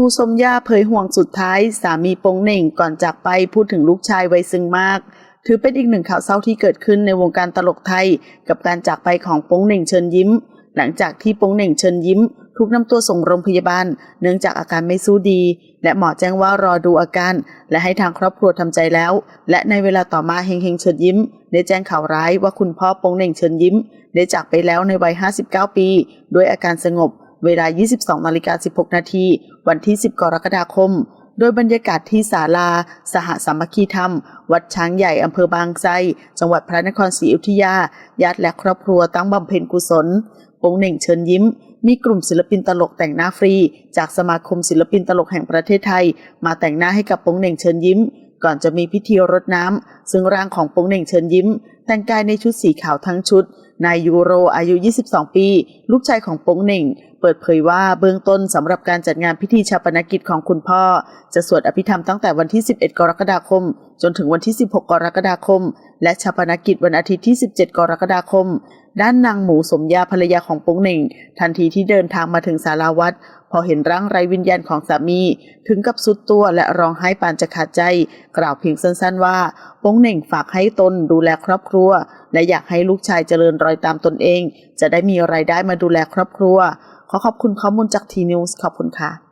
มูสมยาเผยห่วงสุดท้าย สามีปงเหน่งก่อนจากไปพูดถึงลูกชายวัยซึ้งมาก ถือเป็นอีกหนึ่งข่าวเศร้าที่เกิดขึ้นในวงการตลกไทย กับการจากไปของปงเหน่งเชิญยิ้ม หลังจากที่ปงเหน่งเชิญยิ้ม ถูกนำตัวส่งโรงพยาบาล เนื่องจากอาการไม่สู้ดี และหมอแจ้งว่ารอดูอาการ และให้ทางครอบครัวทำใจแล้ว และในเวลาต่อมาเฮงเฮงเชิญยิ้ม ได้แจ้งข่าวร้ายว่าคุณพ่อปงเหน่งเชิญยิ้ม ได้จากไปแล้วในวัย 59 ปี ด้วยอาการสงบ เวลา 22นาฬิกา16 นาที วันที่ 10 กรกฎาคม โดยบรรยากาศที่ศาลา สหสามัคคีธรรม วัดช้างใหญ่อำเภอบางไทรจังหวัดพระนครศรีอยุธยา ญาติและครอบครัวตั้งบำเพ็ญกุศลโปงเหน่งเชิญยิ้ม มีกลุ่มศิลปินตลกแต่งหน้าฟรี จากสมาคมศิลปินตลกแห่งประเทศไทย มาแต่งหน้าให้กับปงเหน่งเชิญยิ้ม ก่อนจะมีพิธีรดน้ำซึ่งร่างของปงเหน่งเชิญยิ้ม แต่งกายในชุดสีขาวทั้งชุด นายยูโรอายุ 22 ปี ลูกชายของปงเหน่ง เปิดเผยว่าเบื้องต้นสำหรับการจัดงานพิธีชาปนกิจของคุณพ่อ จะสวดอภิธรรมตั้งแต่วันที่ 11 กรกฎาคม จนถึงวันที่ 16 กรกฎาคม และชาปนกิจวันอาทิตย์ที่ 17 กรกฎาคม ด้านนางหมูสมยาภรรยาของปงเหน่ง ทันทีที่เดินทางมาถึงศาลาวัดพอเห็นร่างไร้วิญญาณของสามี ถึงกับสุดตัวและร้องไห้ปานจะขาดใจ กล่าวเพียงสั้นๆว่า ปงเหน่งฝากให้ตนดูแลครอบครัว และอยากให้ลูกชายเจริญรอยตามตนเอง จะได้มีรายได้มาดูแลครอบครัว ขอขอบคุณข้อมูลจากทีนิวส์ขอบคุณค่ะ